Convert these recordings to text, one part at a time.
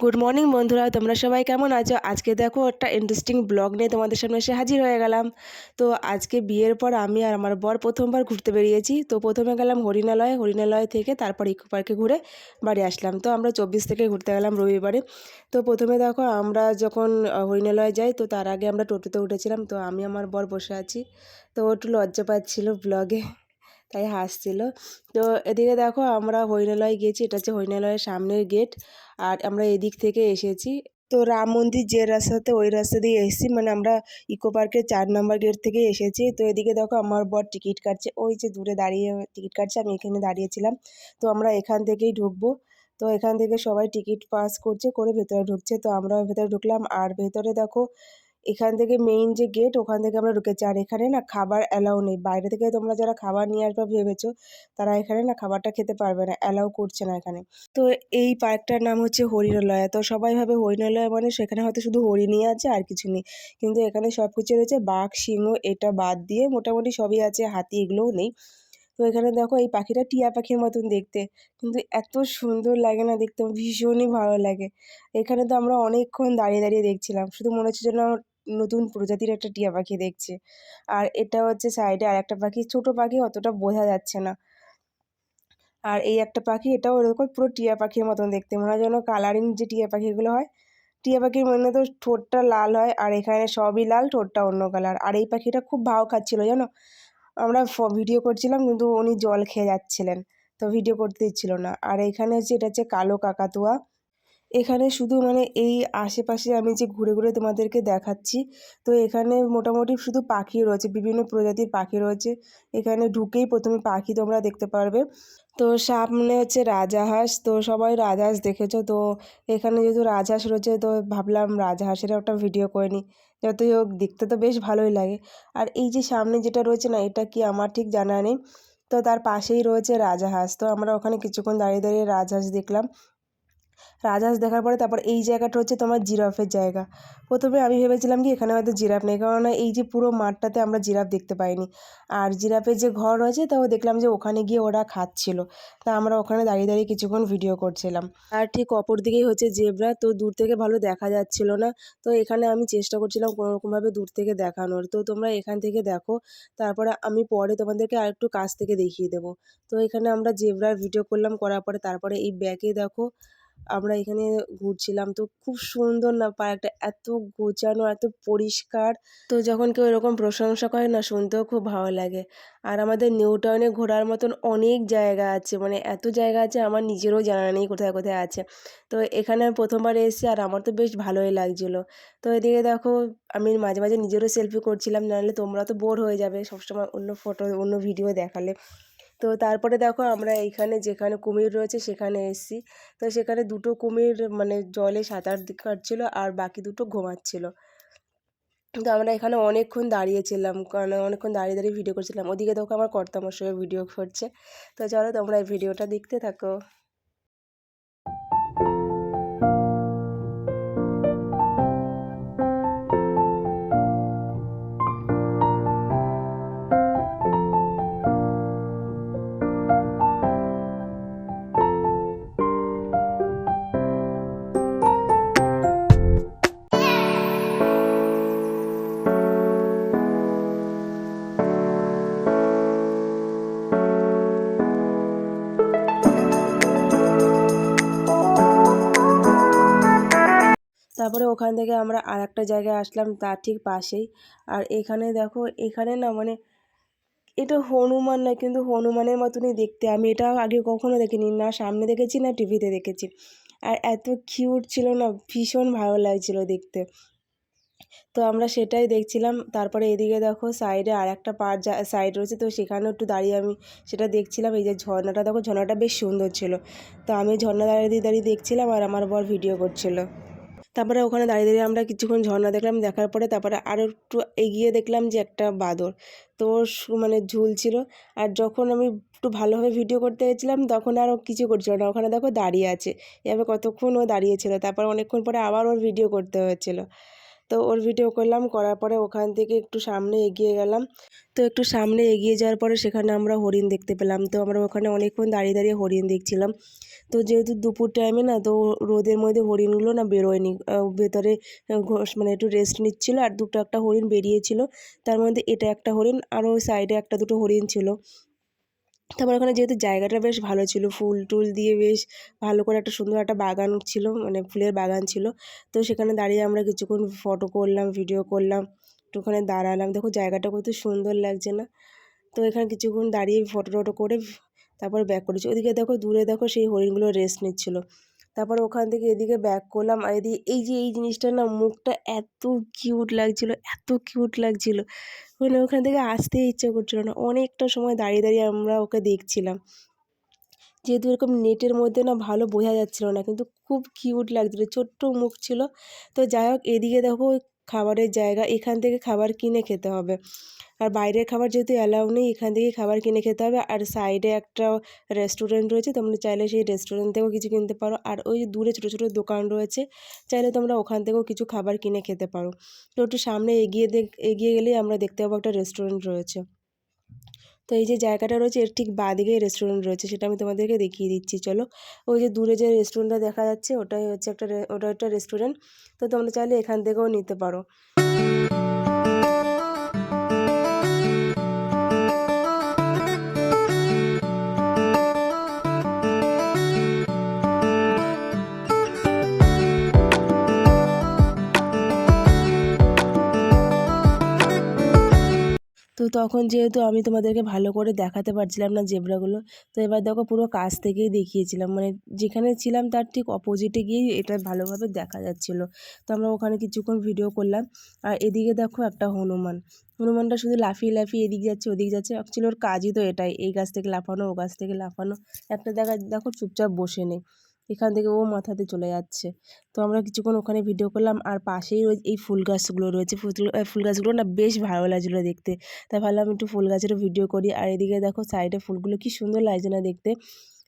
Good morning বন্ধুরা। তোমরা সবাই কেমন আছো? আজকে দেখো একটা ইন্টারেস্টিং ব্লগ নিয়ে তোমাদের সামনে এসে হাজির হয়ে গেলাম। তো আজকে বিয়ের পর আমি আর আমার বর প্রথমবার ঘুরতে বেরিয়েছি। তো প্রথমে গেলাম হরিণালয়। হরিণালয় থেকে তারপর ইকো পার্কে ঘুরে বাড়ি আসলাম। তো আমরা চব্বিশ থেকে ঘুরতে গেলাম রবিবারে। তো প্রথমে দেখো আমরা যখন হরিণালয় যাই, তো তার আগে আমরা টোটোতে উঠেছিলাম। তো আমি আমার বর বসে আছি। তো একটু লজ্জা পাচ্ছিল ব্লগে তাই হাসছিল। তো এদিকে দেখো আমরা হরিণালয় গেছি এটা হচ্ছে হরিণালয়ের সামনের গেট আর আমরা এদিক থেকে এসেছি। তো রাম মন্দির যে রাস্তাতে, ওই রাস্তা দিয়ে এসেছি। মানে আমরা ইকো পার্কের চার নম্বর গেট থেকে এসেছি। তো এদিকে দেখো আমার বর টিকিট কাটছে। ওই যে দূরে দাঁড়িয়ে টিকিট কাটছে, আমি এখানে দাঁড়িয়েছিলাম। তো আমরা এখান থেকেই ঢুকবো। তো এখান থেকে সবাই টিকিট পাস করছে, করে ভেতরে ঢুকছে। তো আমরাও ভেতরে ঢুকলাম। আর ভেতরে দেখো এখান থেকে মেইন যে গেট ওখান থেকে আমরা ঢুকেছি। আর এখানে না খাবার অ্যালাউ নেই। বাইরে থেকে তোমরা যারা খাবার নিয়ে আসবে ভেবেছো, তারা এখানে না খাবারটা খেতে পারবে না অ্যালাউ করছে না এখানে। তো এই পার্কটার নাম হচ্ছে হরিণালয়া। তো সবাই ভাবে হরিণালয়া মানে সেখানে হয়তো শুধু হরিণই আছে আর কিছু নেই। কিন্তু এখানে সব কিছু রয়েছে, বাঘ, সিংহ, এটা বাদ দিয়ে মোটামুটি সবই আছে, হাতি এগুলোও নেই। তো এখানে দেখো এই পাখিটা টিয়া পাখির মতন দেখতে। কিন্তু এত সুন্দর লাগে না দেখতে, ভীষণই ভালো লাগে। এখানে তো আমরা অনেকক্ষণ দাঁড়িয়ে দাঁড়িয়ে দেখছিলাম। শুধু মনে হচ্ছে যেন নতুন প্রজাতির একটা টিয়া পাখি দেখছে। আর এটা হচ্ছে সাইডে আর একটা পাখি। ছোট পাখি অতটা বোঝা যাচ্ছে না। আর এই একটা পাখি, এটাও ওরকম পুরো টিয়া পাখির মতন দেখতে। মনে হয় যেন কালারিং যে টিয়া পাখিগুলো হয়, টিয়া পাখির মনে তো ঠোঁটটা লাল হয় আর এখানে সবই লাল, ঠোঁটটা অন্য কালার আর এই পাখিটা খুব ভাও খাচ্ছিল, জানো? আমরা ভিডিও করছিলাম কিন্তু উনি জল খেয়ে যাচ্ছিলেন, তো ভিডিও করতে দিচ্ছিল না। আর এখানে হচ্ছে, এটা হচ্ছে কালো কাকাতুয়া। এখানে শুধু মানে এই আশেপাশে আমি যে ঘুরে ঘুরে তোমাদেরকে দেখাচ্ছি, তো এখানে মোটামুটি শুধু পাখি রয়েছে, বিভিন্ন প্রজাতির পাখি রয়েছে। এখানে ঢুকেই প্রথমে পাখি তোমরা দেখতে পারবে। তো সামনে হচ্ছে রাজাহাঁস, তো সবাই রাজহাঁস দেখেছ? তো এখানে যেহেতু রাজহাঁস রয়েছে, তো ভাবলাম রাজহাঁসের একটা ভিডিও করে নিই। যতই হোক, দেখতে তো বেশ ভালোই লাগে। আর এই যে সামনে যেটা রয়েছে না, এটা কি আমার ঠিক জানা নেই। তো তার পাশেই রয়েছে রাজাহাঁস। তো আমরা ওখানে কিছুক্ষণ দাঁড়িয়ে দাঁড়িয়ে রাজহাঁস দেখলাম। রাজহাঁস দেখার পরে তারপর এই জায়গাটা হচ্ছে তোমার জিরাফের জায়গা। প্রথমে আমি ভেবেছিলাম কি এখানে হয়তো জিরাফ নেই, কেননা এই যে পুরো মাঠটাতে আমরা জিরাফ দেখতে পাইনি। আর জিরাফের যে ঘর রয়েছে, তাও দেখলাম যে ওখানে গিয়ে ওরা খাচ্ছিল। তা আমরা ওখানে দাঁড়িয়ে দাঁড়িয়ে কিছুক্ষণ ভিডিও করছিলাম। আর ঠিক অপর দিকেই হচ্ছে জেব্রা, তো দূর থেকে ভালো দেখা যাচ্ছিল না। তো এখানে আমি চেষ্টা করছিলাম কোনোরকমভাবে দূর থেকে দেখানোর। তো তোমরা এখান থেকে দেখো, তারপরে আমি পরে তোমাদেরকে আরেকটু কাছ থেকে দেখিয়ে দেবো। তো এখানে আমরা জেব্রার ভিডিও করলাম, করার পরে তারপরে এই ব্যাগে দেখো আমরা এখানে ঘুরছিলাম। তো খুব সুন্দর না পার্কটা, এত গোছানো, এত পরিষ্কার। তো যখন কেউ এরকম প্রশংসা করে না, শুনতেও খুব ভালো লাগে। আর আমাদের নিউ টাউনে ঘোরার মতন অনেক জায়গা আছে মানে এত জায়গা আছে, আমার নিজেরও জানা নেই কোথায় কোথায় আছে। তো এখানে আমি প্রথমবার এসেছি আর আমার তো বেশ ভালোই লাগছিল। তো এদিকে দেখো, আমি মাঝে মাঝে নিজেরও সেলফি করছিলাম, নাহলে তোমরা তো বোর হয়ে যাবে সবসময় অন্য ফটো, অন্য ভিডিও দেখালে। তো তারপরে দেখো আমরা এইখানে যেখানে কুমির রয়েছে সেখানে এসছি। তো সেখানে দুটো কুমির মানে জলে সাঁতার কাটছিল আর বাকি দুটো ঘুমাচ্ছিল। তো আমরা এখানে অনেকক্ষণ দাঁড়িয়েছিলাম কারণ অনেকক্ষণ দাঁড়িয়ে দাঁড়িয়ে ভিডিও করছিলাম। ওদিকে দেখো আমার কর্তামশাই ভিডিও করছে। তো চলো তোমরা এই ভিডিওটা দেখতে থাকো। ওখান থেকে আমরা আর একটা জায়গায় আসলাম তার ঠিক পাশেই। আর এখানে দেখো, এখানে না মানে এটা হনুমান নয় কিন্তু হনুমানের মতনই দেখতে। আমি এটা আগে কখনো দেখিনি, না সামনে দেখেছি, না টিভিতে দেখেছি। আর এত কিউট ছিল না, ভীষণ ভালো লাগছিল দেখতে। তো আমরা সেটাই দেখছিলাম। তারপরে এদিকে দেখো, সাইডে আর একটা পার সাইড রয়েছে, তো সেখানেও একটু দাঁড়িয়ে আমি সেটা দেখছিলাম। এই যে ঝর্ণাটা, দেখো ঝর্ণাটা বেশ সুন্দর ছিল। তো আমি ঝর্ণা দাঁড়িয়ে দাঁড়িয়ে দেখছিলাম, আর আমার বর ভিডিও করছিল। তারপরে ওখানে দাঁড়িয়ে দাঁড়িয়ে আমরা কিছুক্ষণ ঝর্ণা দেখলাম, দেখার পরে তারপরে আরও একটু এগিয়ে দেখলাম যে একটা বাদর। তো মানে ঝুলছিল আর যখন আমি একটু ভালোভাবে ভিডিও করতে গেছিলাম, তখন আর কিছু করছিল না। ওখানে দেখো দাঁড়িয়ে আছে। এভাবে কতক্ষণ ও দাঁড়িয়েছিল তারপর অনেকক্ষণ পরে আবার ওর ভিডিও করতে হয়েছিল তো ওর ভিডিও করলাম, করার পরে ওখান থেকে একটু সামনে এগিয়ে গেলাম। তো একটু সামনে এগিয়ে যাওয়ার পরে সেখানে আমরা হরিণ দেখতে পেলাম। তো আমরা ওখানে অনেকক্ষণ দাঁড়িয়ে দাঁড়িয়ে হরিণ দেখছিলাম। তো যেহেতু দুপুর টাইমে না, তো রোদের মধ্যে হরিণগুলো না বেরোয়নি। ভেতরে মানে একটু রেস্ট নিচ্ছিলো আর দুটো একটা হরিণ বেরিয়েছিল। তার মধ্যে এটা একটা হরিণ আরও সাইডে একটা দুটো হরিণ ছিল। তারপর ওখানে যেহেতু জায়গাটা বেশ ভালো ছিল, ফুল টুল দিয়ে বেশ ভালো করে একটা সুন্দর একটা বাগান ছিল মানে ফুলের বাগান ছিল। তো সেখানে দাঁড়িয়ে আমরা কিছুক্ষণ ফটো করলাম ভিডিও করলাম একটু ওখানে দাঁড়ালাম। দেখো জায়গাটা কত সুন্দর লাগছে না? তো এখানে কিছুক্ষণ দাঁড়িয়ে ফটো টটো করে তারপর ব্যাক করেছি। ওদিকে দেখো দূরে দেখো সেই হরিণগুলো রেস্ট নিচ্ছিলো। তারপর ওখান থেকে এদিকে ব্যাক করলাম আর এদিকে এই যে, এই জিনিসটা না মুখটা এত কিউট লাগছিল, এত কিউট লাগছিল। মানে ওখান থেকে আসতে ইচ্ছে করছিল না। অনেকটা সময় দাঁড়িয়ে দাঁড়িয়ে আমরা ওকে দেখছিলাম। যেহেতু এরকম নেটের মধ্যে না ভালো বোঝা যাচ্ছিল না, কিন্তু খুব কিউট লাগছিল, ছোট্ট মুখ ছিল। তো যাই হোক, এদিকে দেখো খাবারের জায়গা, এখান থেকে খাবার কিনে খেতে হবে। আর বাইরের খাবার যেহেতু অ্যালাউ নেই, এখান থেকেই খাবার কিনে খেতে হবে। আর সাইডে একটা রেস্টুরেন্ট রয়েছে, তোমরা চাইলে সেই রেস্টুরেন্ট থেকেও কিছু কিনতে পারো। আর ওই দূরে ছোটো ছোটো দোকান রয়েছে, চাইলে তোমরা ওখান থেকেও কিছু খাবার কিনে খেতে পারো। তো একটু সামনে এগিয়ে দেখ, এগিয়ে গেলেই আমরা দেখতে পাবো একটা রেস্টুরেন্ট রয়েছে। তো এই যে জায়গাটা রয়েছে, এর ঠিক বাদিকে রেস্টুরেন্ট রয়েছে, সেটা আমি তোমাদেরকে দেখিয়ে দিচ্ছি, চলো। ওই যে দূরে যে রেস্টুরেন্টটা দেখা যাচ্ছে, ওটাই হচ্ছে একটা ওটা একটা রেস্টুরেন্ট তো তোমরা চাইলে এখান থেকেও নিতে পারো। তখন যেহেতু আমি তোমাদেরকে ভালো করে দেখাতে পারছিলাম না জেব্রাগুলো, তো এবার দেখো পুরো কাছ থেকেই দেখিয়েছিলাম। মানে যেখানে ছিলাম তার ঠিক অপোজিটে গিয়েই এটা ভালোভাবে দেখা যাচ্ছিল। তো আমরা ওখানে কিছুক্ষণ ভিডিও করলাম। আর এদিকে দেখো একটা হনুমান। হনুমানটা শুধু লাফিয়ে লাফিয়ে এদিক যাচ্ছে, ওদিক যাচ্ছে। অ্যাকচুয়ালি ওর কাজই তো এটাই। এই গাছ থেকে লাফানো, ও গাছ থেকে লাফানো। একটা দেখা দেখো চুপচাপ বসে নেই। এখান থেকে ও মাথাতে চলে যাচ্ছে। তো আমরা কিছুক্ষণ ওখানে ভিডিও করলাম আর পাশেই ওই এই ফুল গাছগুলো রয়েছে। ফুল ফুল গাছগুলো না বেশ ভালো লাগছিল দেখতে। তাই ভাবলাম একটু ফুল গাছেরও ভিডিও করি। আর এদিকে দেখো সাইডে ফুলগুলো কি সুন্দর লাগছে না দেখতে।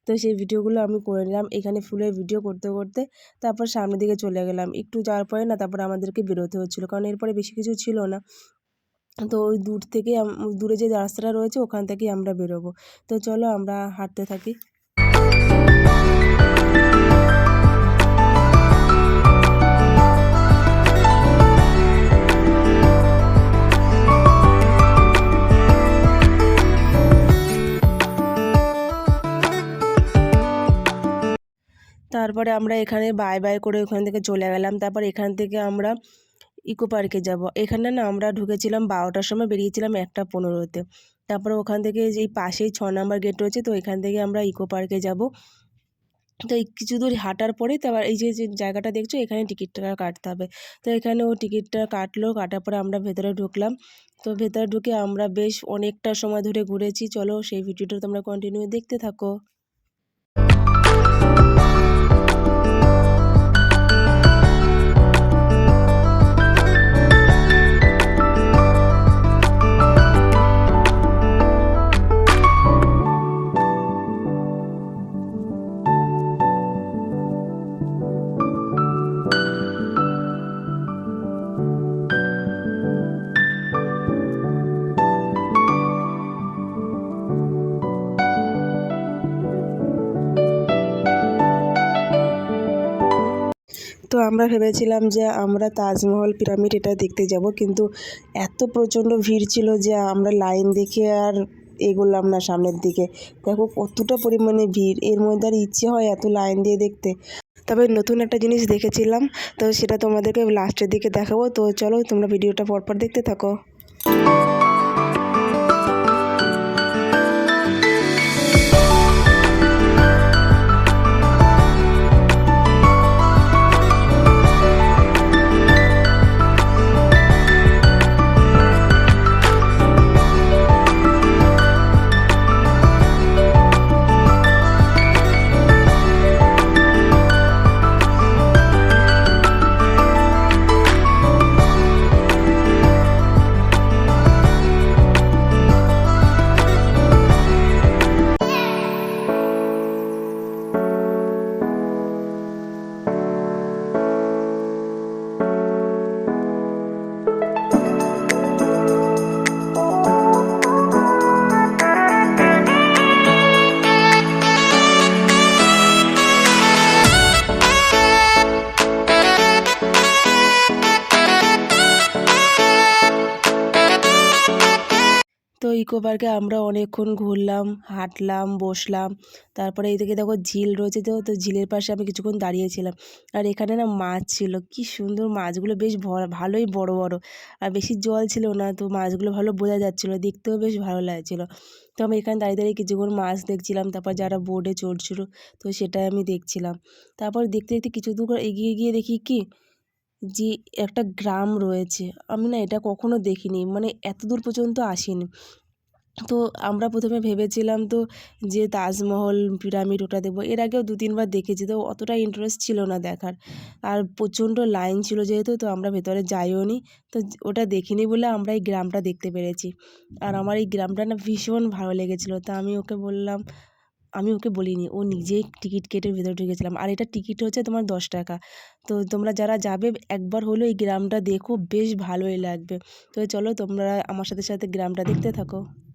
তো সেই ভিডিওগুলো আমি করে নিলাম। এখানে ফুলের ভিডিও করতে করতে তারপর সামনের দিকে চলে গেলাম। একটু যাওয়ার পরে না তারপর আমাদেরকে বেরোতে হচ্ছিল। কারণ এরপরে বেশি কিছু ছিল না। তো ওই দূর থেকে দূরে যে রাস্তাটা রয়েছে ওখান থেকেই আমরা বেরোবো। তো চলো আমরা হাঁটতে থাকি। তারপরে আমরা এখানে বাই বাই করে ওখান থেকে চলে গেলাম। তারপর এখান থেকে আমরা ইকো পার্কে যাব। এখানে না আমরা ঢুকেছিলাম বারোটার সময়, বেরিয়েছিলাম একটা পনেরোতে। তারপরে ওখান থেকে যেই পাশেই ছ নম্বর গেট রয়েছে, তো এখান থেকে আমরা ইকো পার্কে যাব। তো কিছু দূর হাঁটার পরেই তারপর এই যে যে জায়গাটা দেখছ, এখানে টিকিটটা কাটতে হবে। তো এখানে ও টিকিটটা কাটলো, কাটার পরে আমরা ভেতরে ঢুকলাম। তো ভেতরে ঢুকে আমরা বেশ অনেকটা সময় ধরে ঘুরেছি। চলো সেই ভিডিওটা তোমরা কন্টিনিউ দেখতে থাকো। তো আমরা ভেবেছিলাম যে আমরা তাজমহল পিরামিড এটা দেখতে যাব, কিন্তু এত প্রচণ্ড ভিড় ছিল যে আমরা লাইন দেখে আর এগোলাম না সামনের দিকে। দেখো কতটা পরিমাণে ভিড়, এর মধ্যে আর ইচ্ছে হয় এত লাইন দিয়ে দেখতে। তবে নতুন একটা জিনিস দেখেছিলাম, তো সেটা তোমাদেরকে লাস্টের দিকে দেখাবো। তো চলো তোমরা ভিডিওটা পরপর দেখতে থাকো। ইকো পার্কে আমরা অনেকক্ষণ ঘুরলাম, হাঁটলাম, বসলাম। তারপরে এইদিকে দেখো ঝিল রয়েছে তো তো ঝিলের পাশে আমি কিছুক্ষণ দাঁড়িয়েছিলাম। আর এখানে না মাছ ছিল, কি সুন্দর মাছগুলো, বেশ ভালোই বড় বড়। আর বেশি জল ছিল না, তো মাছগুলো ভালো বোঝা যাচ্ছিল, দেখতেও বেশ ভালো লাগছিল। তো আমি এখানে দাঁড়িয়ে দাঁড়িয়ে কিছুক্ষণ মাছ দেখছিলাম, তারপর যারা বোটে চড়ছিল, তো সেটাই আমি দেখছিলাম। তারপর দেখতে দেখতে কিছু দূর এগিয়ে গিয়ে দেখি কি, যে একটা গ্রাম রয়েছে। আমি না এটা কখনো দেখিনি মানে এত দূর পর্যন্ত আসিনি। তো আমরা প্রথমে ভেবেছিলাম তো যে তাজমহল, পিরামিড ওটা দেখব। এর আগেও দু তিনবার দেখেছি, তো অতটা ইন্টারেস্ট ছিল না দেখার। আর প্রচণ্ড লাইন ছিল যেহেতু, তো আমরা ভেতরে যাইও নি। তো ওটা দেখিনি বলে আমরা এই গ্রামটা দেখতে পেরেছি। আর আমার এই গ্রামটা না ভীষণ ভালো লেগেছিলো। তা আমি ওকে বললাম, আমি ওকে বলিনি, ও নিজেই টিকিট কেটে ভেতরে ঢুকেছিলাম। আর এটা টিকিট হচ্ছে তোমার দশ টাকা। তো তোমরা যারা যাবে, একবার হলেও এই গ্রামটা দেখো, বেশ ভালোই লাগবে। তো চলো তোমরা আমার সাথে সাথে গ্রামটা দেখতে থাকো।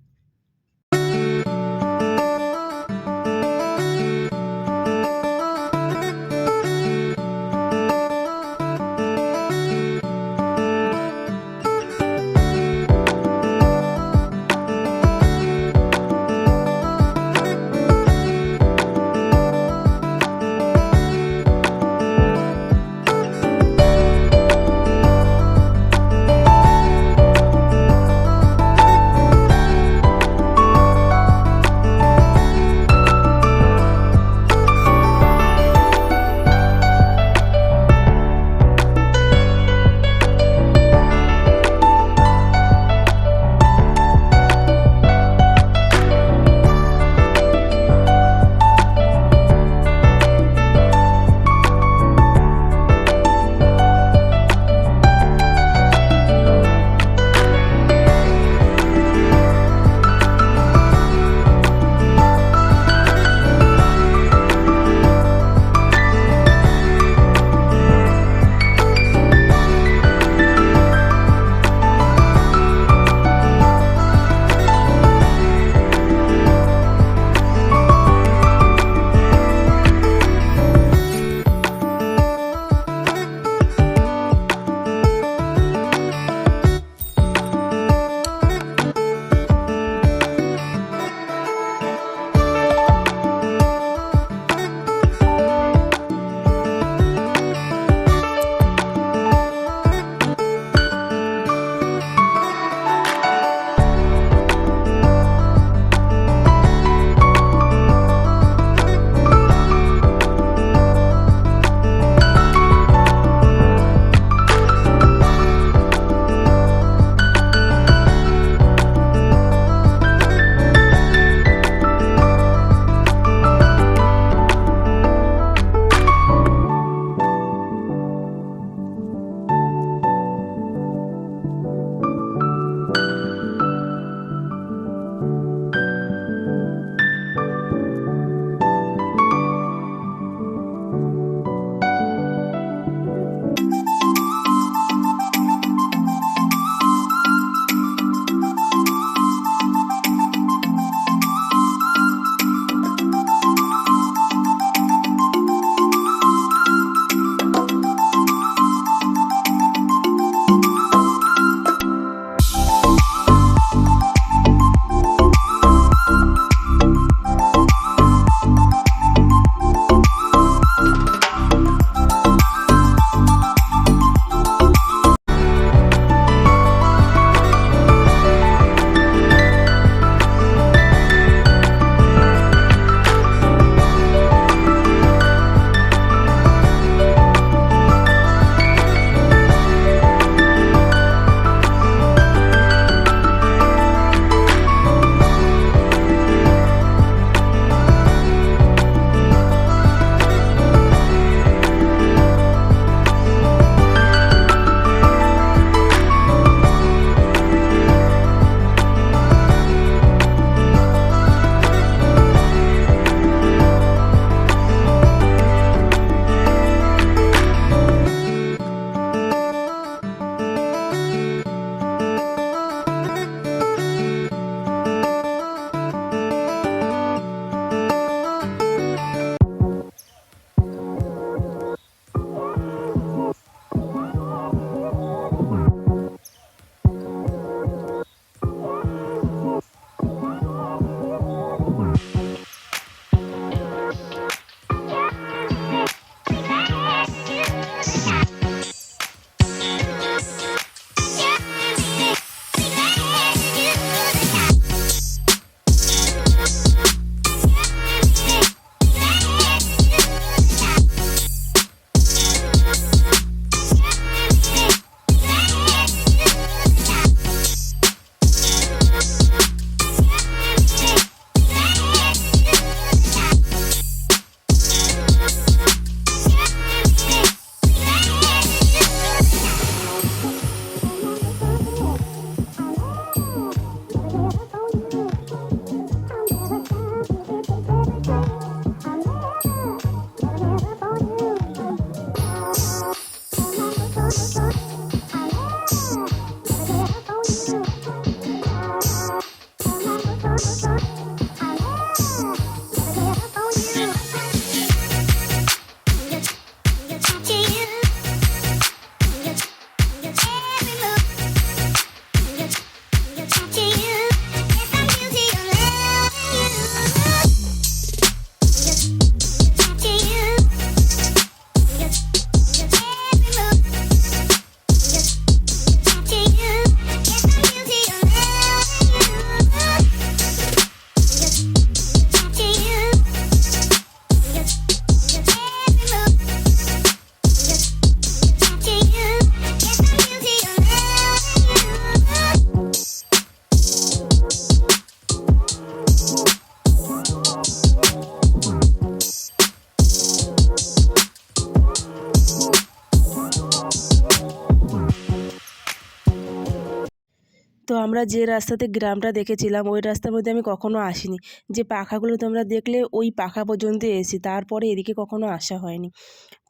আমরা যে রাস্তাতে গ্রামটা দেখেছিলাম, ওই রাস্তার মধ্যে আমি কখনো আসিনি। যে পাখাগুলো তোমরা দেখলে, ওই পাখা পর্যন্ত এসেছি। তারপরে এদিকে কখনো আসা হয়নি।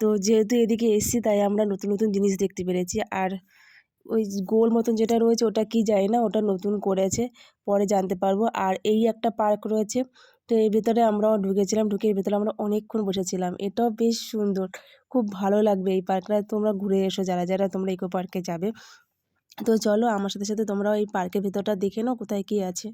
তো যেহেতু এদিকে এসেছি, তাই আমরা নতুন নতুন জিনিস দেখতে পেরেছি। আর ওই গোল মতন যেটা রয়েছে, ওটা কি যায় না, ওটা নতুন করেছে। পরে জানতে পারব। আর এই একটা পার্ক রয়েছে, তো এর ভেতরে আমরাও ঢুকেছিলাম। ঢুকে এর ভেতরে আমরা অনেকক্ষণ বসেছিলাম। এটাও বেশ সুন্দর। খুব ভালো লাগবে এই পার্কটা। তোমরা ঘুরে এসো যারা যারা, তোমরা ইকো পার্কে যাবে। তো চলো আমার সাথে সাথে তোমরাও এই পার্কের ভেতরটা দেখে নাও, কোথায় কী আছে।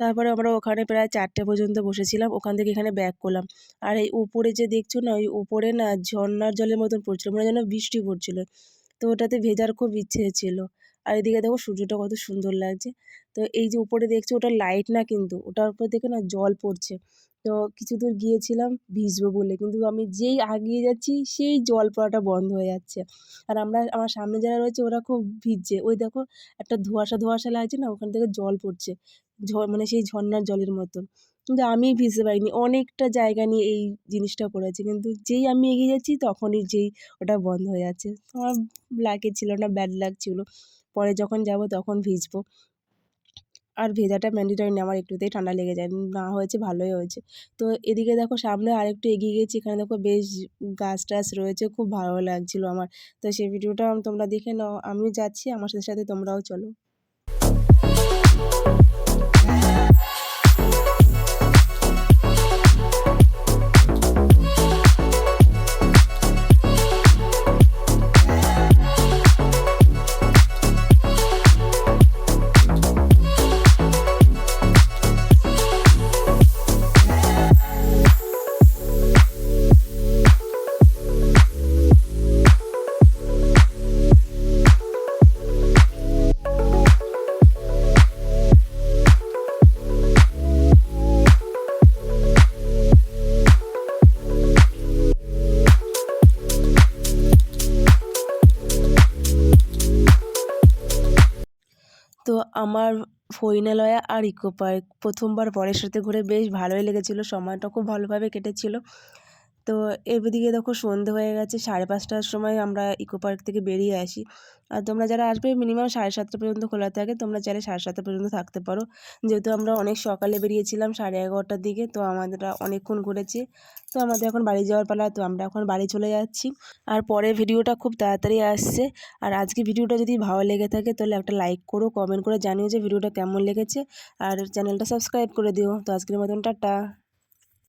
তারপরে আমরা ওখানে প্রায় চারটে পর্যন্ত বসেছিলাম, ওখান থেকে এখানে ব্যাক করলাম। আর এই উপরে যে দেখছ না, ওই উপরে না ঝর্নার জলের মতন পড়ছিল, মনে যেন বৃষ্টি পড়ছিল। তো ওটাতে ভেজার খুব ইচ্ছে ছিল। আর এদিকে দেখো সূর্যটা কত সুন্দর লাগছে। তো এই যে উপরে দেখছ ওটা লাইট না কিন্তু, ওটার উপর থেকে না জল পড়ছে। তো কিছু দূর গিয়েছিলাম, ভিজবো বলে। কিন্তু আমি যেই আগিয়ে যাচ্ছি, সেই জল পড়াটা বন্ধ হয়ে যাচ্ছে। আর আমরা, আমার সামনে যারা রয়েছে, ওরা খুব ভিজছে। ওই দেখো একটা ধোঁয়াশা ধোঁয়াশা লাগছে না, ওখান থেকে জল পড়ছে। মানে সেই ঝর্নার জলের মতন কিন্তু আমি ভিজতে পারিনি। অনেকটা জায়গা নিয়ে এই জিনিসটা করেছি কিন্তু যেই আমি এগিয়ে যাচ্ছি, তখনই যেই ওটা বন্ধ হয়ে যাচ্ছে। আমার লাকি ছিল না ব্যাড লাগছিল। পরে যখন যাব তখন ভিজবো। আর ভেজাটা ম্যান্ডেটরি না, আমার একটুতেই ঠান্ডা লেগে যায়। না হয়েছে, ভালোই হয়েছে। তো এদিকে দেখো, সামনে আরেকটু এগিয়ে গেছি। এখানে দেখো, বেশ গাছ টাছ রয়েছে, খুব ভালো লাগছিল আমার। তো সেই ভিডিওটা তোমরা দেখে নাও। আমিও যাচ্ছি, আমার সাথে সাথে তোমরাও চলো। তো আমার ফইনালয়া আর ইকো পার্ক প্রথমবার বরের সাথে ঘুরে বেশ ভালোই লেগেছিলো। সময়টা খুব ভালোভাবে কেটেছিলো। তো এদিকে দেখো সন্ধে হয়ে গেছে, সাড়ে পাঁচটার সময় আমরা ইকো পার্ক থেকে বেরিয়ে আসি। আর তোমরা যারা আসবে মিনিমাম সাড়ে সাতটা পর্যন্ত খোলা থাকে, তোমরা চাইলে সাড়ে সাতটা পর্যন্ত থাকতে পারো। যেহেতু আমরা অনেক সকালে বেরিয়েছিলাম সাড়ে এগারোটার দিকে, তো আমাদের অনেকক্ষণ ঘুরেছি। তো আমাদের এখন বাড়ি যাওয়ার পালা, তো আমরা এখন বাড়ি চলে যাচ্ছি। আর পরে ভিডিওটা খুব তাড়াতাড়ি আসছে। আর আজকে ভিডিওটা যদি ভালো লেগে থাকে, তাহলে একটা লাইক করো কমেন্ট করে জানিও যে ভিডিওটা কেমন লেগেছে। আর চ্যানেলটা সাবস্ক্রাইব করে দিও। তো আজকের মতন টাটা।